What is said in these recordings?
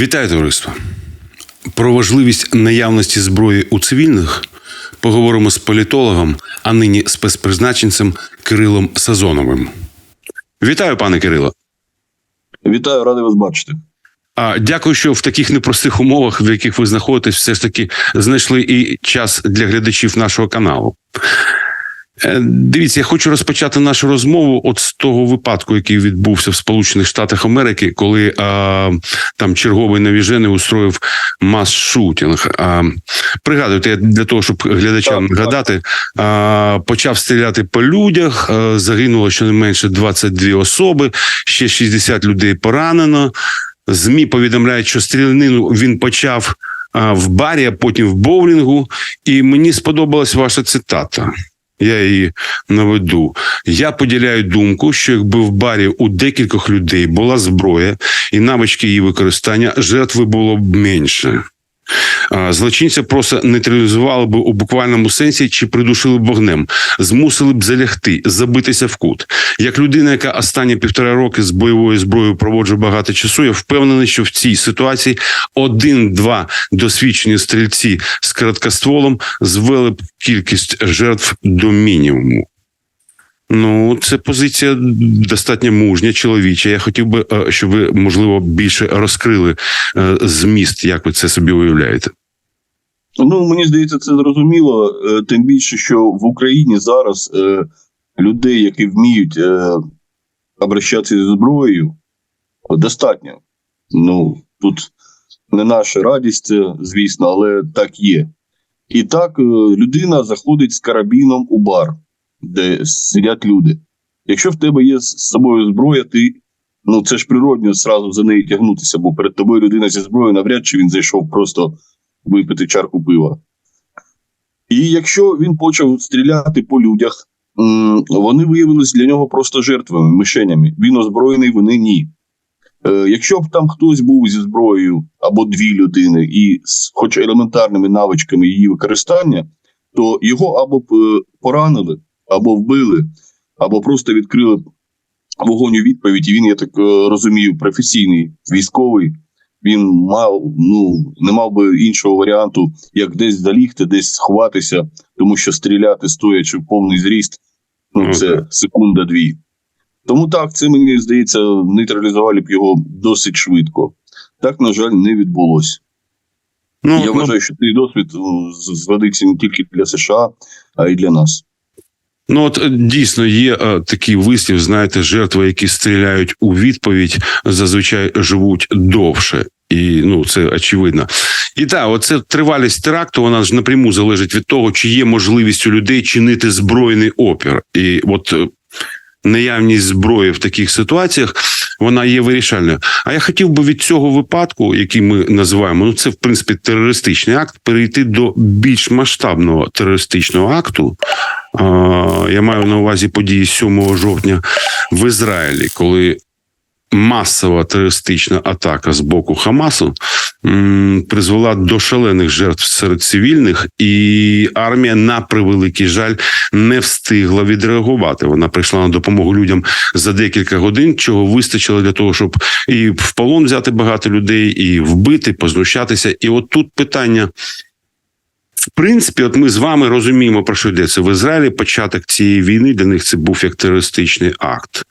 Вітаю, товариство! Про важливість наявності зброї у цивільних поговоримо з політологом, а нині спецпризначенцем Кирилом Сазоновим. Вітаю, пане Кирило. Вітаю, радий вас бачити. А дякую, що в таких непростих умовах, в яких ви знаходитесь, все ж таки знайшли і час для глядачів нашого каналу. Е, Дивіться, я хочу розпочати нашу розмову от з того випадку, який відбувся в Сполучених Штатах Америки, коли а, там черговий навіжений устроїв мас-шутінг. А, пригадуйте, я для того, щоб глядачам нагадати, а, почав стріляти по людях. а, Загинуло щонайменше 22 особи, ще 60 людей поранено. ЗМІ повідомляють, що стрілянину він почав а, в барі, а потім в боулінгу. І мені сподобалась ваша цитата. Я її наведу. Я поділяю думку, що якби в барі у декількох людей була зброя і навички її використання, жертви було б менше. А, Злочинця просто нейтралізували б у буквальному сенсі чи придушили б вогнем, змусили б залягти, забитися в кут. Як людина, яка останні півтора роки з бойовою зброєю проводжу багато часу, я впевнений, що в цій ситуації один-два досвідчені стрільці з короткостволом звели б кількість жертв до мінімуму. Ну, це позиція достатньо мужня, чоловіча. Я хотів би, е, щоб ви, можливо, більше розкрили е, зміст, як ви це собі уявляєте. Ну мені здається, це зрозуміло. е, Тим більше, що в Україні зараз людей, які вміють обращатися зі зброєю, достатньо. Ну тут не наша радість, звісно, але так є. І так людина заходить з карабіном у бар, де сидять люди. Якщо в тебе є з собою зброя, ти ну це ж природньо зразу за неї тягнутися, бо перед тобою людина зі зброєю навряд чи він зайшов просто випити чарку пива. І якщо він почав стріляти по людях, вони виявилися для нього просто жертвами, мишенями. Він озброєний, вони ні. Е, якщо б там хтось був зі зброєю або дві людини, і з хоч елементарними навичками її використання, то його або б е, поранили, або вбили, або просто відкрили вогонь у відповідь. І він, я так е, розумію, професійний військовий. Він мав ну не мав би іншого варіанту, як десь залігти, десь сховатися, тому що стріляти стоячи в повний зріст, ну Ну, це секунда-дві. Тому так, це мені здається, нейтралізували б його досить швидко. Так, на жаль, не відбулося. Ну, Я ну, вважаю, що цей досвід ну, з- згодиться не тільки для США, а й для нас. Ну от е, дійсно є е, такий вислів, знаєте, жертви, які стріляють у відповідь, зазвичай живуть довше. І ну це очевидно. І так, оце тривалість теракту, вона ж напряму залежить від того, чи є можливість у людей чинити збройний опір. І от е, наявність зброї в таких ситуаціях вона є вирішальною. А я хотів би від цього випадку, який ми називаємо, ну це в принципі терористичний акт, перейти до більш масштабного терористичного акту. Я маю на увазі події 7 жовтня в Ізраїлі, коли масова терористична атака з боку Хамасу призвела до шалених жертв серед цивільних, і армія, на превеликий жаль, не встигла відреагувати. Вона прийшла на допомогу людям за декілька годин, чого вистачило для того, щоб і в полон взяти багато людей, і вбити, познущатися. І от тут питання. В принципі, от ми з вами розуміємо, про що йдеться в Ізраїлі. Початок цієї війни для них це був як терористичний акт.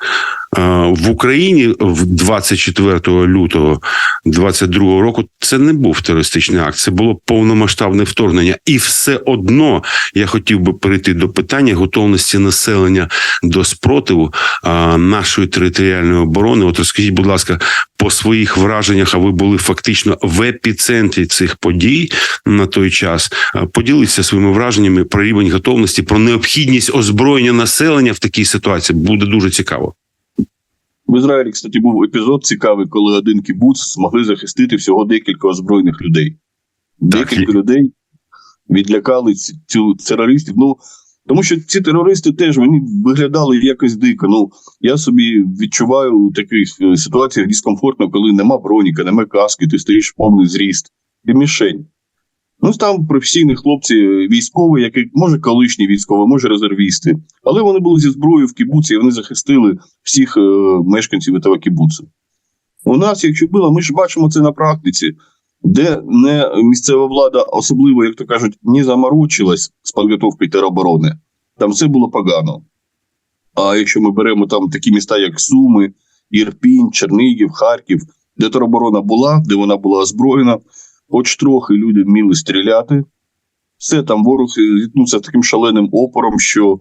Е, В Україні в 24 лютого 22 року це не був терористичний акт, це було повномасштабне вторгнення. І все одно я хотів би перейти до питання готовності населення до спротиву а, нашої територіальної оборони. От розкажіть, будь ласка, по своїх враженнях, а ви були фактично в епіцентрі цих подій на той час. А, Поділіться своїми враженнями про рівень готовності, про необхідність озброєння населення в такій ситуації. Буде дуже цікаво. В Ізраїлі, кстати, був епізод цікавий, коли один кібуц змогли захистити всього декілька озброєних людей. Так, Декілька людей відлякали цю терористів. Ну тому що ці терористи теж вони виглядали якось дико. Ну я собі відчуваю у таких е, ситуаціях дискомфортно, коли нема броніка, нема каски, ти стоїш повний зріст. Ти мішень. Ну, там професійні хлопці, е, військові, які може колишні військові, може резервісти, але вони були зі зброєю в кібуці, і вони захистили всіх е, мешканців цього кібуцу. У нас, якщо було, ми ж бачимо це на практиці, де не місцева влада, особливо, як то кажуть, не заморочилась з підготовкою тероборони, там все було погано. А якщо ми беремо там такі міста, як Суми, Ірпінь, Чернігів, Харків, де тероборона була, де вона була озброєна, хоч трохи люди вміли стріляти, все там ворог зіткнувся таким шаленим опором, що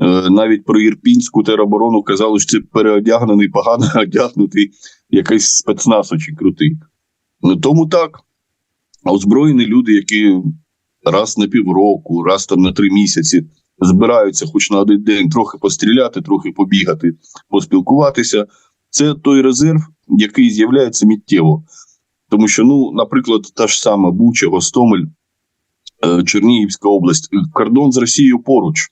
е, навіть про Ірпінську тероборону казали, що це переодягнений, погано одягнутий якийсь спецназ очень крутий. Ну, тому так. Озброєні люди, які раз на півроку, раз там на три місяці збираються хоч на один день трохи постріляти, трохи побігати, поспілкуватися. Це той резерв, який з'являється миттєво. Тому що, ну, наприклад, та ж сама Буча, Гостомель, е, Чернігівська область, кордон з Росією поруч,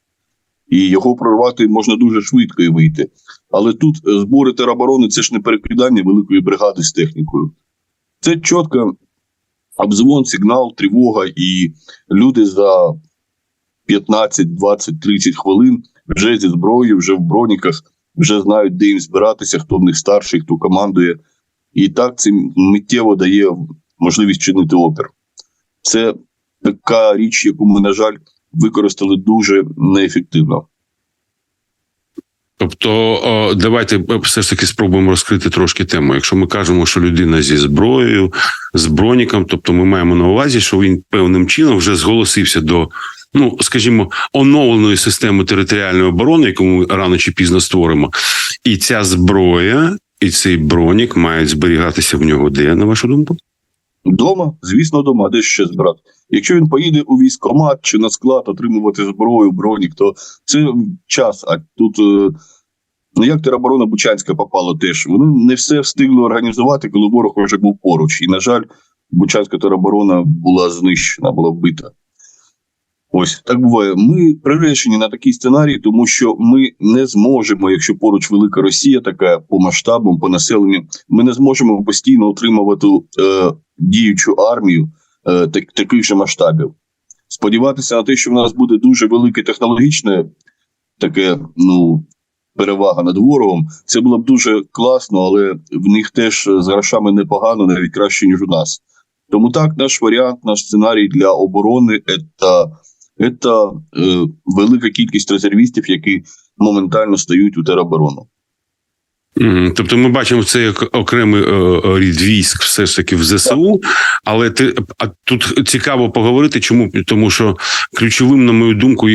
і його прорвати можна дуже швидко і вийти. Але тут е, збори тероборони це ж не перекидання великої бригади з технікою. Це чітко обзвон, сигнал, тривога, і люди за 15, 20, 30 хвилин вже зі зброєю, вже в броніках, вже знають, де їм збиратися, хто в них старший, хто командує. І так це миттєво дає можливість чинити опір. Це така річ, яку ми, на жаль, використали дуже неефективно. Тобто, давайте все ж таки спробуємо розкрити трошки тему. Якщо ми кажемо, що людина зі зброєю, з броніком, тобто ми маємо на увазі, що він певним чином вже зголосився до, ну скажімо, оновленої системи територіальної оборони, яку ми рано чи пізно створимо, і ця зброя, і цей бронік мають зберігатися в нього де, на вашу думку? Дома, звісно, дома, де ще збирати. Якщо він поїде у військкомат чи на склад отримувати зброю, бронік, то це час. А тут е, ну як тероборона Бучанська попала теж. Вони не все встигли організувати, коли ворог вже був поруч. І, на жаль, Бучанська тероборона була знищена, була вбита. Ось так буває. Ми приречені на такий сценарій, тому що ми не зможемо, якщо поруч велика Росія, така по масштабам, по населенню, ми не зможемо постійно утримувати е, діючу армію е, так, таких же масштабів. Сподіватися на те, що в нас буде дуже велике технологічне таке, ну. Перевага над ворогом, це було б дуже класно, але в них теж з грошами непогано, навіть краще, ніж у нас. Тому так, наш варіант, наш сценарій для оборони це це е, велика кількість резервістів, які моментально стають у тероборону. Тобто ми бачимо це як окремий е, е, рід військ, все ж таки в ЗСУ. Але ти а тут цікаво поговорити. Чому тому, що ключовим, на мою думку,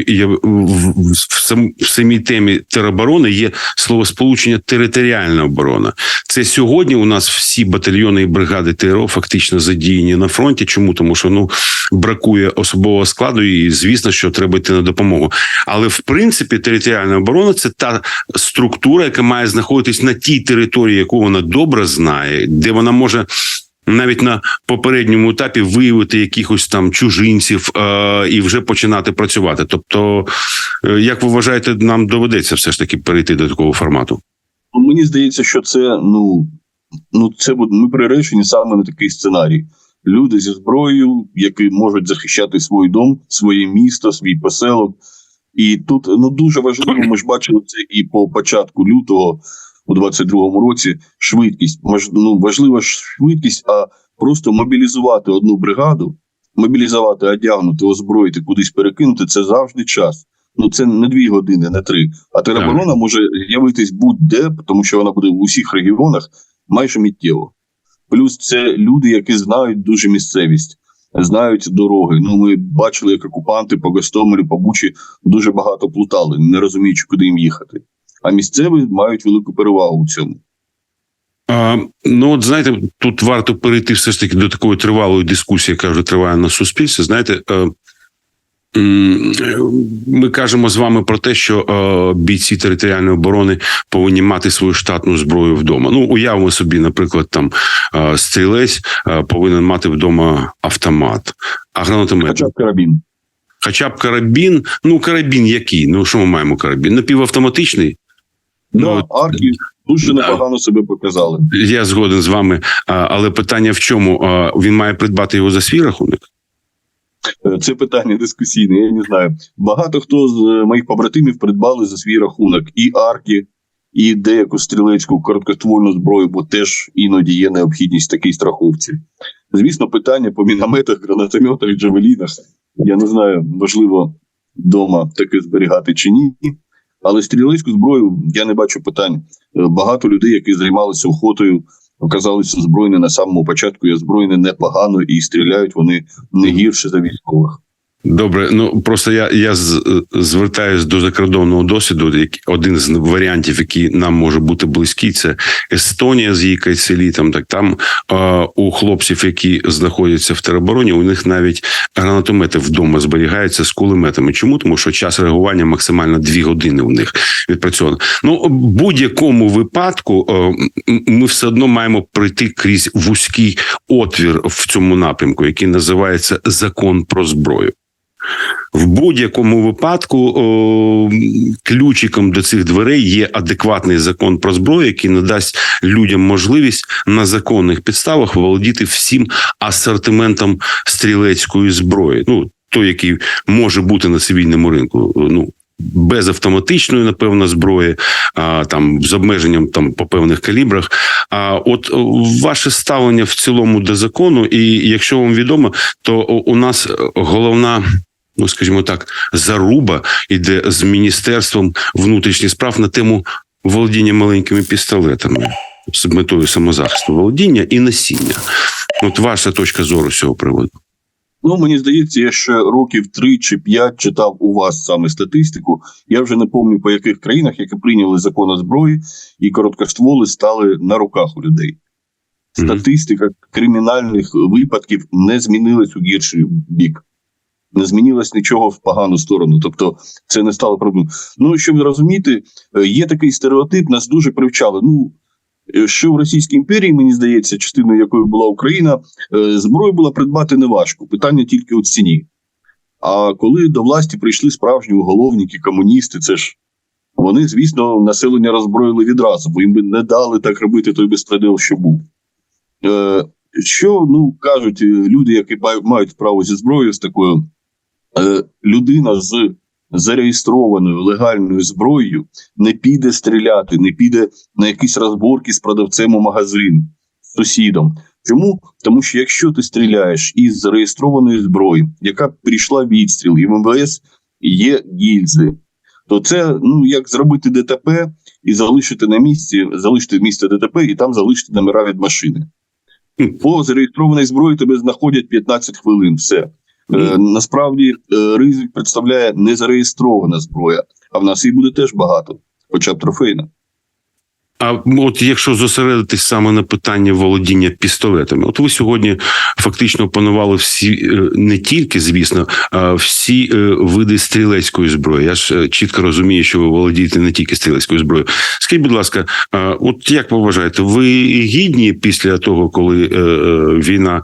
сам, в самій темі тероборони є словосполучення територіальна оборона. Це сьогодні у нас всі батальйони і бригади ТРО фактично задіяні на фронті. Чому тому, що ну бракує особового складу, і звісно, що треба йти на допомогу. Але в принципі, територіальна оборона це та структура, яка має знаходитись на тій території, яку вона добре знає, де вона може. Навіть на попередньому етапі виявити якихось там чужинців е- і вже починати працювати. Тобто, е, як ви вважаєте, нам доведеться все ж таки перейти до такого формату? Мені здається, що це ну, ну це буде ми приречені саме на такий сценарій. Люди зі зброєю, які можуть захищати свій дом, своє місто, свій поселок. І тут ну дуже важливо, ми ж бачили це і по початку лютого у 22-му році. Швидкість ну, важлива швидкість, а просто мобілізувати одну бригаду, мобілізувати, одягнути, озброїти, кудись перекинути це завжди час. Ну це не дві години, не три. А тероборона може з'явитись будь-де, тому що вона буде в усіх регіонах майже миттєво. Плюс це люди, які знають дуже місцевість, знають дороги. Ну, ми бачили, як окупанти по Гостомелю, по Бучі дуже багато плутали, не розуміючи, куди їм їхати. А місцеві мають велику перевагу у цьому. А, ну, от знаєте, тут варто перейти все ж таки до такої тривалої дискусії, яка вже триває на суспільстві. Знаєте, е, ми кажемо з вами про те, що е, бійці територіальної оборони повинні мати свою штатну зброю вдома. Ну, уявимо собі, наприклад, там е, стрілець е, повинен мати вдома автомат, а гранатомет. Хоча б карабін. Хоча б карабін. Ну, карабін який? Ну, що ми маємо карабін? Напівавтоматичний? Ну, Да, арки дуже непогано себе показали. Я згоден з вами, але питання в чому? Він має придбати його за свій рахунок? Е, Це питання дискусійне, я не знаю. Багато хто з е, моїх побратимів придбали за свій рахунок і арки, і деяку стрілецьку короткоствольну зброю, бо теж іноді є необхідність такій страховці. Звісно, питання по мінометах, гранатометах, джавелінах. Я не знаю, можливо, вдома таке зберігати чи ні. Але стрілецьку зброю я не бачу питань. Е, Багато людей, які займалися охотою, оказалися озброєні на самому початку Я озброєні непогано і стріляють вони не гірше за військових. Добре, ну просто я, я з, звертаюсь до закордонного досвіду. як Один з варіантів, який нам може бути близький, це Естонія з її кайселітом. Так там е, у хлопців, які знаходяться в теробороні, у них навіть гранатомети вдома зберігаються з кулеметами. Чому? Тому що час реагування максимально дві години у них відпрацьовано. Ну будь-якому випадку е, ми все одно маємо пройти крізь вузький отвір в цьому напрямку, який називається закон про зброю. В будь-якому випадку о, ключиком до цих дверей є адекватний закон про зброю, який надасть людям можливість на законних підставах володіти всім асортиментом стрілецької зброї. Ну той, який може бути на цивільному ринку. Ну без автоматичної, напевно, зброї, а там з обмеженням там по певних калібрах. А от ваше ставлення в цілому до закону, і якщо вам відомо, то у нас головна. Ну, скажімо так, заруба іде з міністерством внутрішніх справ на тему володіння маленькими пістолетами з метою самозахисту, володіння і носіння. От ваша точка зору з цього приводу. Ну, мені здається, я ще років три чи п'ять читав у вас саме статистику. Я вже не пам'ятаю, по яких країнах, які прийняли закон о зброї, і короткостволи стали на руках у людей. Статистика кримінальних випадків не змінилась у гірший бік. Не змінилось нічого в погану сторону. Тобто, це не стало проблемою. Ну, щоб зрозуміти, е, є такий стереотип, нас дуже привчали. Ну, е, що в Російській імперії, мені здається, частиною якої була Україна, е, зброю було придбати неважко. Питання тільки у ціні. А коли до власті прийшли справжні уголовники, комуністи, це ж вони, звісно, населення роззброїли відразу, бо їм би не дали так робити той безпредел, що був. Що ну кажуть люди, які мають справу зі зброєю з такою, людина з зареєстрованою легальною зброєю не піде стріляти, не піде на якісь розборки з продавцем у магазин, з сусідом. Чому? Тому що якщо ти стріляєш із зареєстрованої зброї, яка прийшла відстріл, і в МВС є гільзи, то це ну як зробити ДТП і залишити на місці, залишити місце ДТП і там залишити номера від машини. По зареєстрованій зброї тебе знаходять 15 хвилин. Все. Е, насправді е, ризик представляє незареєстрована зброя, а в нас її буде теж багато, хоча б трофейна. А от якщо зосередитись саме на питанні володіння пістолетами, от ви сьогодні фактично опанували всі е, не тільки, звісно, а всі е, види стрілецької зброї. Я ж е, чітко розумію, що ви володієте не тільки стрілецькою зброєю. Скажіть, будь ласка, от як ви вважаєте, ви гідні після того, коли війна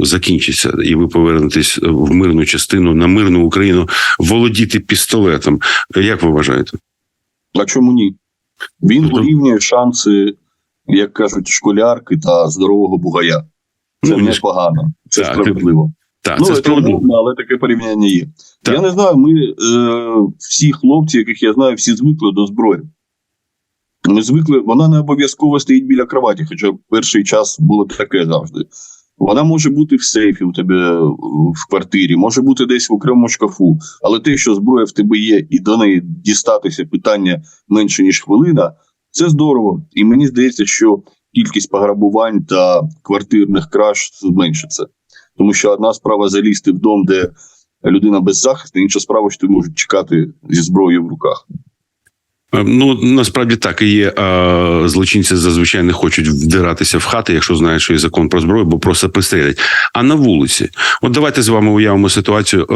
закінчиться, і ви повернетесь в мирну частину на мирну Україну, володіти пістолетом? Як ви вважаєте? А чому ні? Він Тобто- урівнює шанси, як кажуть, школярки та здорового бугая. Це Ну, непогано, це так. справедливо. Так, ну, це це справедливо. але таке порівняння є. Так. Я не знаю, ми е, всі хлопці, яких я знаю, всі звикли до зброї. Ми звикли, вона не обов'язково стоїть біля кроваті, хоча перший час було таке завжди. Вона може бути в сейфі у тебе е, в квартирі, може бути десь в окремому шкафу. Але те, що зброя в тебе є, і до неї дістатися питання менше ніж хвилина, це здорово. І мені здається, що кількість пограбувань та квартирних краж зменшиться. Тому що одна справа залізти в дом, де людина беззахисна, інша справа, що ти можеш чекати зі зброєю в руках. Е, Ну насправді так і є. Злочинці зазвичай не хочуть вдиратися в хати, якщо знають, що є закон про зброю, бо просто пристрелять. А на вулиці, от давайте з вами уявимо ситуацію,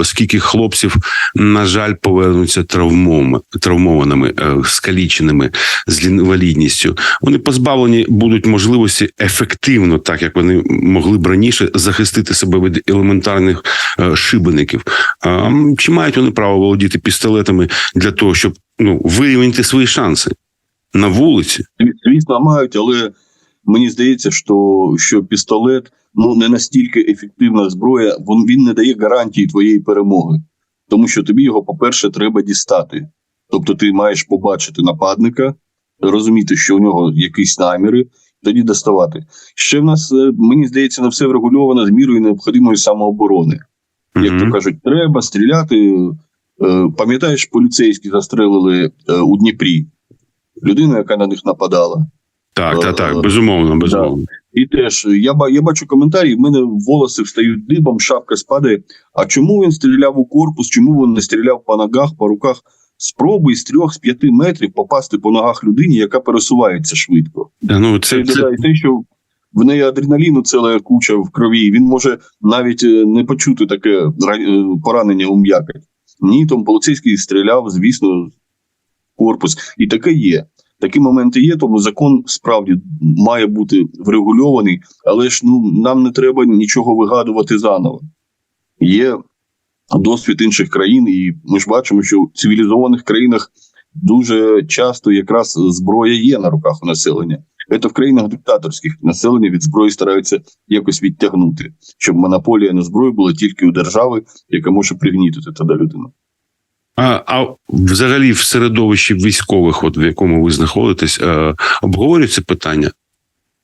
е, скільки хлопців, на жаль, повернуться травмом, травмованими, е, скаліченими з інвалідністю. Вони позбавлені будуть можливості ефективно, так як вони могли б раніше, захистити себе від елементарних е, шибеників. Чи мають вони право володіти пістолетами для того, щоб ну, вирівняти свої шанси на вулиці. Звісно, мають, але мені здається, що, що пістолет ну не настільки ефективна зброя, він, він не дає гарантії твоєї перемоги, тому що тобі його, по-перше, треба дістати. Тобто, ти маєш побачити нападника, розуміти, що у нього якісь наміри, тоді доставати. Ще в нас, е, мені здається, на все врегульовано з мірою необхідної самооборони. Як то кажуть, треба стріляти. Е, Пам'ятаєш, поліцейські застрелили е, у Дніпрі людину, яка на них нападала. Так, так, так, безумовно, безумовно. І теж я, ба- я бачу коментарі, в мене волоси встають дибом, шапка спадає. А чому він стріляв у корпус? Чому він не стріляв по ногах, по руках? Спробуй з трьох з п'яти метрів попасти по ногах людині, яка пересувається швидко. Та, Ну, Це це, це, додає те, що в неї адреналіну ціла куча в крові. Він може навіть е, не почути таке ра- поранення у м'якоть. Ні, там поліцейський стріляв, звісно, корпус. І таке є. Такі моменти є, тому закон справді має бути врегульований, але ж ну нам не треба нічого вигадувати заново. Є досвід інших країн, і ми ж бачимо, що в цивілізованих країнах дуже часто якраз зброя є на руках у населення. Це в країнах диктаторських населення від зброї стараються якось відтягнути, щоб монополія на зброю була тільки у держави, яка може пригнітити тоді людину. а, а взагалі в середовищі військових, от в якому ви знаходитесь, е, обговорюється питання.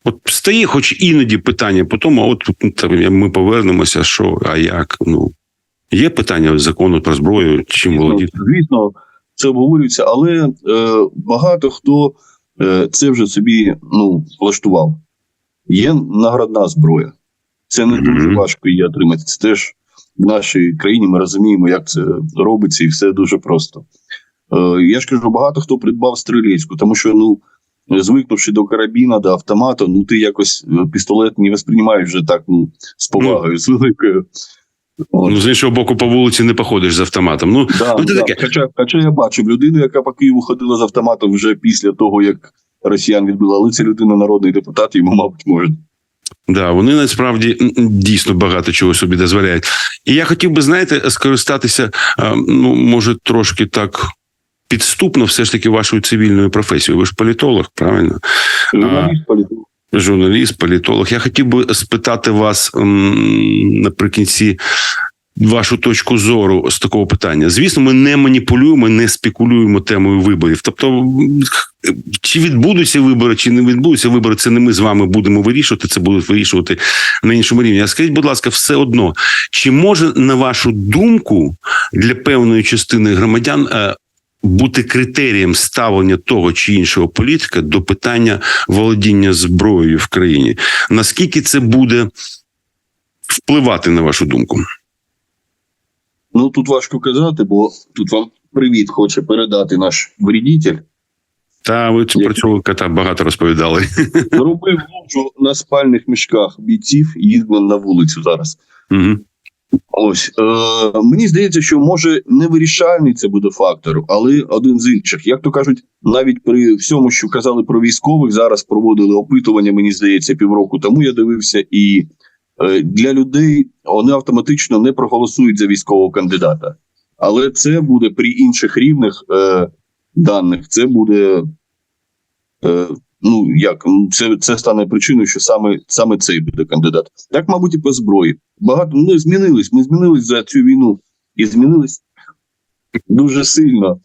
От стає, хоч іноді питання, потім, а от ну, ми повернемося, що, а як? Ну, є питання закону про зброю, чим володіти? Звісно, це обговорюється, але е, багато хто е, це вже собі ну, влаштував. Є наградна зброя. Це не дуже важко її отримати. Це теж в нашій країні ми розуміємо, як це робиться, і все дуже просто. Е, я ж кажу, багато хто придбав стрілецьку, тому що ну. Звикнувши до карабіна, до автомата, ну ти якось е, пістолет не восприймаєш вже так ну, з повагою, з великою. От. Ну, з іншого боку, по вулиці не походиш з автоматом. Ну, Да, Ну, це да. таке. Хоча, хоча я бачив людину, яка по Києву ходила з автоматом вже після того, як росіян відбила, але це людина народний депутат, йому, мабуть, можна. Да, вони насправді дійсно багато чого собі дозволяють. І я хотів би, знаєте, скористатися, е, ну, може, трошки так підступно, все ж таки, вашою цивільною професією. Ви ж політолог, правильно? Журналіст політик. Журналіст, політолог. Я хотів би спитати вас наприкінці. Вашу точку зору з такого питання. Звісно, ми не маніпулюємо, не спекулюємо темою виборів. Тобто, чи відбудуться вибори, чи не відбудуться вибори, це не ми з вами будемо вирішувати. Це будуть вирішувати на іншому рівні. А скажіть, будь ласка, все одно, чи може на вашу думку для певної частини громадян е, бути критерієм ставлення того чи іншого політика до питання володіння зброєю в країні? Наскільки це буде впливати на вашу думку? Ну тут важко казати, бо тут вам привіт хоче передати наш вредитель. Та ви Як- про цього кота багато розповідали. Зробив лужу на спальних мішках бійців і їздив на вулицю зараз. Угу. Ось е, мені здається, що може не вирішальний це буде фактор, але один з інших. Як то кажуть, навіть при всьому, що казали про військових, зараз проводили опитування. Мені здається, півроку тому я дивився, і е, для людей вони автоматично не проголосують за військового кандидата. Але це буде при інших рівних е, даних. Це буде. Е, Ну як це, це стане причиною, що саме саме цей буде кандидат. Так, мабуть, і по зброї. Багато ми змінились. Ми змінились за цю війну і змінились дуже сильно.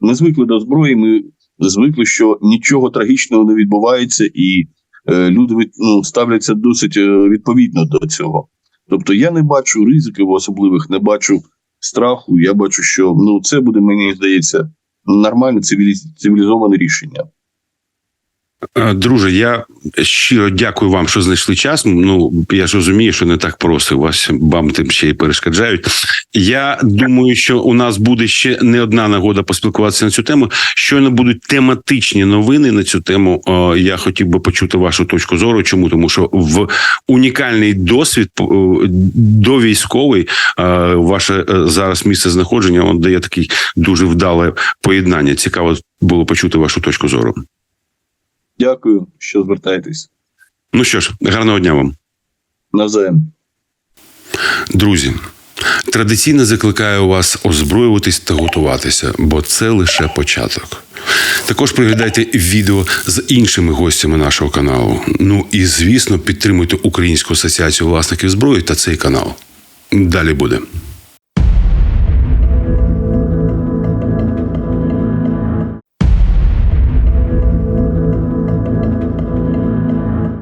Ми звикли до зброї. Ми звикли, що нічого трагічного не відбувається, і е, люди від, ну, ставляться досить е, відповідно до цього. Тобто, я не бачу ризиків особливих, не бачу страху. Я бачу, що ну це буде, мені здається, нормальне цивіліз- цивілізоване рішення. Е, Друже, я щиро дякую вам, що знайшли час. Ну я ж розумію, що не так просто. Вас вам тим ще й перешкоджають. Я думаю, що у нас буде ще не одна нагода поспілкуватися на цю тему. Щойно будуть тематичні новини на цю тему. Я хотів би почути вашу точку зору. Чому тому, що в унікальний досвід е, до військовий е, ваше е, зараз місце знаходження он дає такий дуже вдале поєднання. Цікаво було почути вашу точку зору. Дякую, що звертаєтесь. Ну що ж, гарного дня вам. Навзаєм. Друзі, традиційно закликаю вас озброюватись та готуватися, бо це лише початок. Також приглядайте відео з іншими гостями нашого каналу. Ну і звісно, підтримуйте Українську асоціацію власників зброї та цей канал. Далі буде.